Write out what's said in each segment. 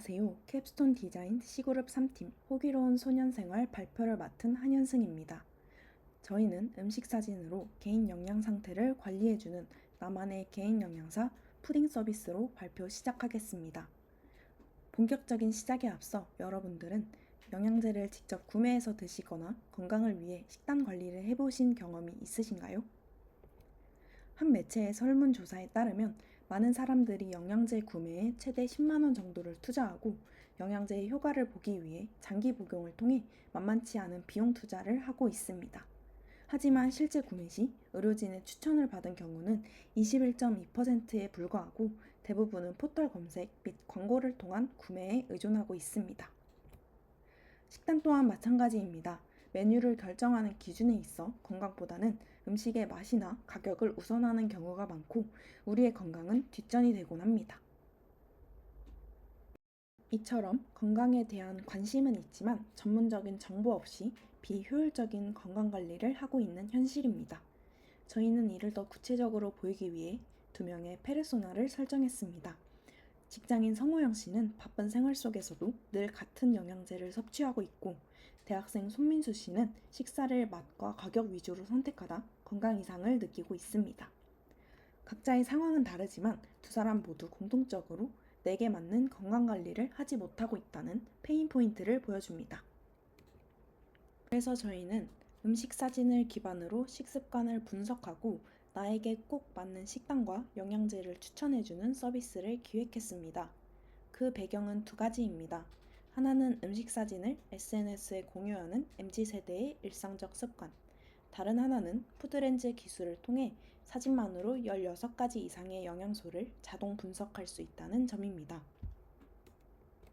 안녕하세요. 캡스톤 디자인 C그룹 3팀 호기로운 소년생활 발표를 맡은 한현승입니다. 저희는 음식 사진으로 개인 영양 상태를 관리해주는 나만의 개인 영양사 푸딩 서비스로 발표 시작하겠습니다. 본격적인 시작에 앞서 여러분들은 영양제를 직접 구매해서 드시거나 건강을 위해 식단 관리를 해보신 경험이 있으신가요? 한 매체의 설문조사에 따르면 많은 사람들이 영양제 구매에 최대 10만원 정도를 투자하고 영양제의 효과를 보기 위해 장기 복용을 통해 만만치 않은 비용 투자를 하고 있습니다. 하지만 실제 구매 시 의료진의 추천을 받은 경우는 21.2%에 불과하고 대부분은 포털 검색 및 광고를 통한 구매에 의존하고 있습니다. 식단 또한 마찬가지입니다. 메뉴를 결정하는 기준에 있어 건강보다는 음식의 맛이나 가격을 우선하는 경우가 많고 우리의 건강은 뒷전이 되곤 합니다. 이처럼 건강에 대한 관심은 있지만 전문적인 정보 없이 비효율적인 건강 관리를 하고 있는 현실입니다. 저희는 이를 더 구체적으로 보이기 위해 두 명의 페르소나를 설정했습니다. 직장인 성호영 씨는 바쁜 생활 속에서도 늘 같은 영양제를 섭취하고 있고 대학생 손민수 씨는 식사를 맛과 가격 위주로 선택하다 건강 이상을 느끼고 있습니다. 각자의 상황은 다르지만 두 사람 모두 공통적으로 내게 맞는 건강 관리를 하지 못하고 있다는 페인 포인트를 보여줍니다. 그래서 저희는 음식 사진을 기반으로 식습관을 분석하고 나에게 꼭 맞는 식단과 영양제를 추천해주는 서비스를 기획했습니다. 그 배경은 두 가지입니다. 하나는 음식 사진을 SNS에 공유하는 MZ세대의 일상적 습관. 다른 하나는 푸드렌즈 기술을 통해 사진만으로 16가지 이상의 영양소를 자동 분석할 수 있다는 점입니다.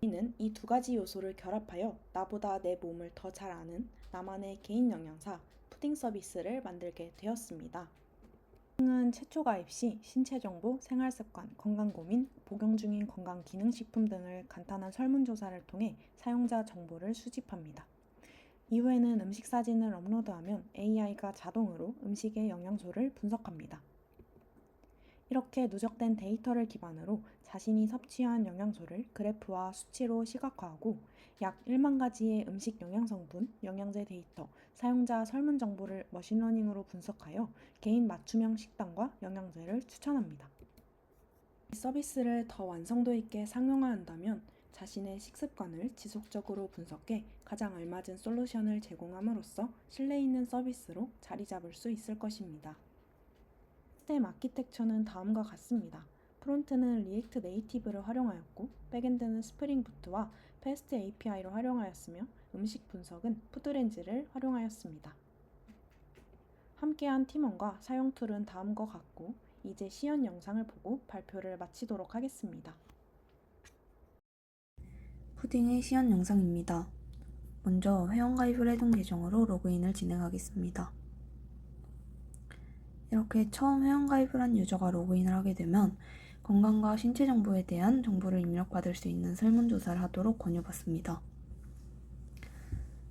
우리는 이 두 가지 요소를 결합하여 나보다 내 몸을 더 잘 아는 나만의 개인 영양사 푸딩 서비스를 만들게 되었습니다. 푸딩은 최초 가입 시 신체 정보, 생활 습관, 건강 고민, 복용 중인 건강 기능 식품 등을 간단한 설문조사를 통해 사용자 정보를 수집합니다. 이후에는 음식 사진을 업로드하면 AI가 자동으로 음식의 영양소를 분석합니다. 이렇게 누적된 데이터를 기반으로 자신이 섭취한 영양소를 그래프와 수치로 시각화하고 약 1만 가지의 음식 영양 성분, 영양제 데이터, 사용자 설문 정보를 머신러닝으로 분석하여 개인 맞춤형 식단과 영양제를 추천합니다. 이 서비스를 더 완성도 있게 상용화한다면 자신의 식습관을 지속적으로 분석해 가장 알맞은 솔루션을 제공함으로써 신뢰 있는 서비스로 자리 잡을 수 있을 것입니다. 시스템 아키텍처는 다음과 같습니다. 프론트는 리액트 네이티브를 활용하였고 백엔드는 스프링 부트와 패스트 API로 활용하였으며 음식 분석은 푸드렌즈를 활용하였습니다. 함께한 팀원과 사용 툴은 다음과 같고 이제 시연 영상을 보고 발표를 마치도록 하겠습니다. 푸딩의 시연 영상입니다. 먼저 회원가입을 해둔 계정으로 로그인을 진행하겠습니다. 이렇게 처음 회원가입을 한 유저가 로그인을 하게 되면 건강과 신체 정보에 대한 정보를 입력받을 수 있는 설문조사를 하도록 권유받습니다.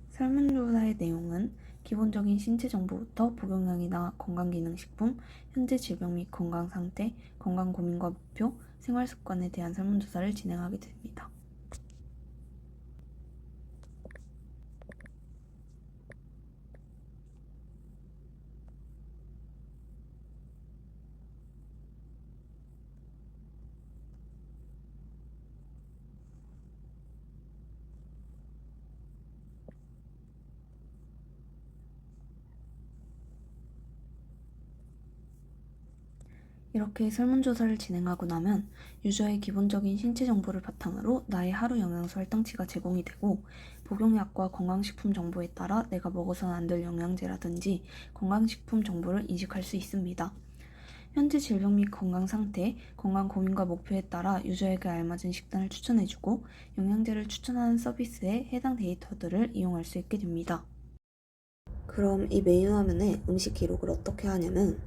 설문조사의 내용은 기본적인 신체 정보부터 복용량이나 건강기능식품, 현재 질병 및 건강 상태, 건강 고민과 목표, 생활 습관에 대한 설문조사를 진행하게 됩니다. 이렇게 설문조사를 진행하고 나면 유저의 기본적인 신체 정보를 바탕으로 나의 하루 영양소 할당치가 제공이 되고 복용약과 건강식품 정보에 따라 내가 먹어서는 안 될 영양제라든지 건강식품 정보를 이식할 수 있습니다. 현재 질병 및 건강 상태, 건강 고민과 목표에 따라 유저에게 알맞은 식단을 추천해주고 영양제를 추천하는 서비스에 해당 데이터들을 이용할 수 있게 됩니다. 그럼 이 메뉴 화면에 음식 기록을 어떻게 하냐면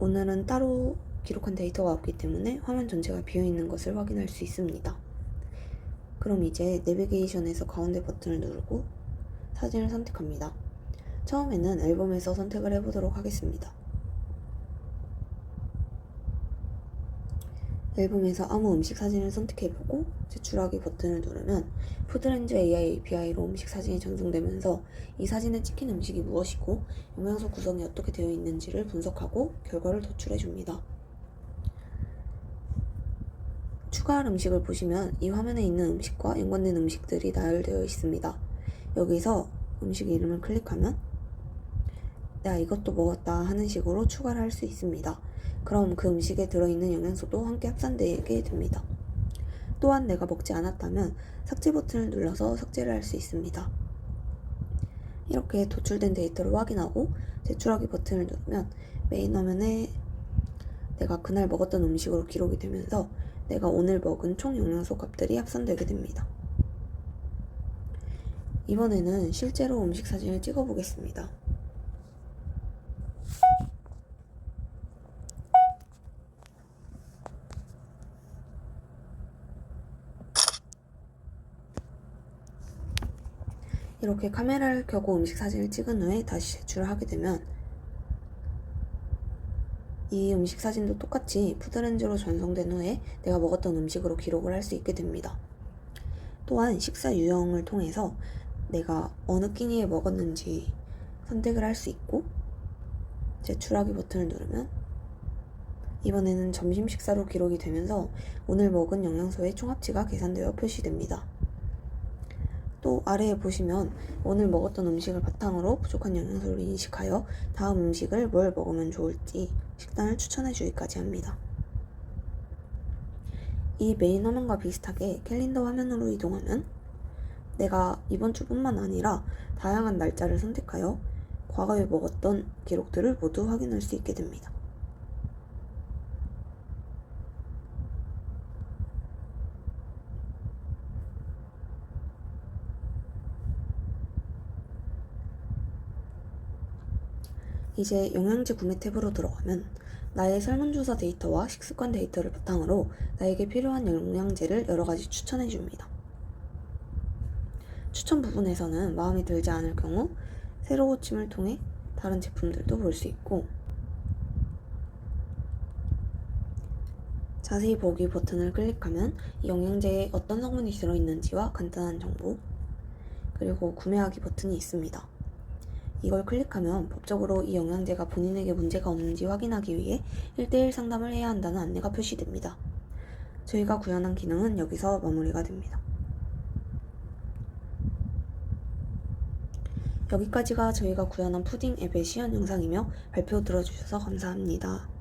오늘은 따로 기록한 데이터가 없기 때문에 화면 전체가 비어있는 것을 확인할 수 있습니다. 그럼 이제 내비게이션에서 가운데 버튼을 누르고 사진을 선택합니다. 처음에는 앨범에서 선택을 해보도록 하겠습니다. 앨범에서 아무 음식 사진을 선택해보고 제출하기 버튼을 누르면 푸드렌즈 AI API로 음식 사진이 전송되면서 이 사진에 찍힌 음식이 무엇이고 영양소 구성이 어떻게 되어 있는지를 분석하고 결과를 도출해줍니다. 추가할 음식을 보시면 이 화면에 있는 음식과 연관된 음식들이 나열되어 있습니다. 여기서 음식 이름을 클릭하면 내가 이것도 먹었다 하는 식으로 추가를 할 수 있습니다. 그럼 그 음식에 들어있는 영양소도 함께 합산되게 됩니다. 또한 내가 먹지 않았다면 삭제 버튼을 눌러서 삭제를 할 수 있습니다. 이렇게 도출된 데이터를 확인하고 제출하기 버튼을 누르면 메인 화면에 내가 그날 먹었던 음식으로 기록이 되면서 내가 오늘 먹은 총 영양소 값들이 합산되게 됩니다. 이번에는 실제로 음식 사진을 찍어 보겠습니다. 이렇게 카메라를 켜고 음식 사진을 찍은 후에 다시 제출을 하게 되면 이 음식 사진도 똑같이 푸드렌즈로 전송된 후에 내가 먹었던 음식으로 기록을 할 수 있게 됩니다. 또한 식사 유형을 통해서 내가 어느 끼니에 먹었는지 선택을 할 수 있고 제출하기 버튼을 누르면 이번에는 점심 식사로 기록이 되면서 오늘 먹은 영양소의 총합치가 계산되어 표시됩니다. 또 아래에 보시면 오늘 먹었던 음식을 바탕으로 부족한 영양소를 인식하여 다음 음식을 뭘 먹으면 좋을지 식단을 추천해 주기까지 합니다. 이 메인 화면과 비슷하게 캘린더 화면으로 이동하면 내가 이번 주뿐만 아니라 다양한 날짜를 선택하여 과거에 먹었던 기록들을 모두 확인할 수 있게 됩니다. 이제 영양제 구매 탭으로 들어가면 나의 설문조사 데이터와 식습관 데이터를 바탕으로 나에게 필요한 영양제를 여러 가지 추천해 줍니다. 추천 부분에서는 마음에 들지 않을 경우 세로 고침을 통해 다른 제품들도 볼 수 있고 자세히 보기 버튼을 클릭하면 이 영양제에 어떤 성분이 들어있는지와 간단한 정보 그리고 구매하기 버튼이 있습니다. 이걸 클릭하면 법적으로 이 영양제가 본인에게 문제가 없는지 확인하기 위해 1대1 상담을 해야 한다는 안내가 표시됩니다. 저희가 구현한 기능은 여기서 마무리가 됩니다. 여기까지가 저희가 구현한 푸딩 앱의 시연 영상이며 발표 들어주셔서 감사합니다.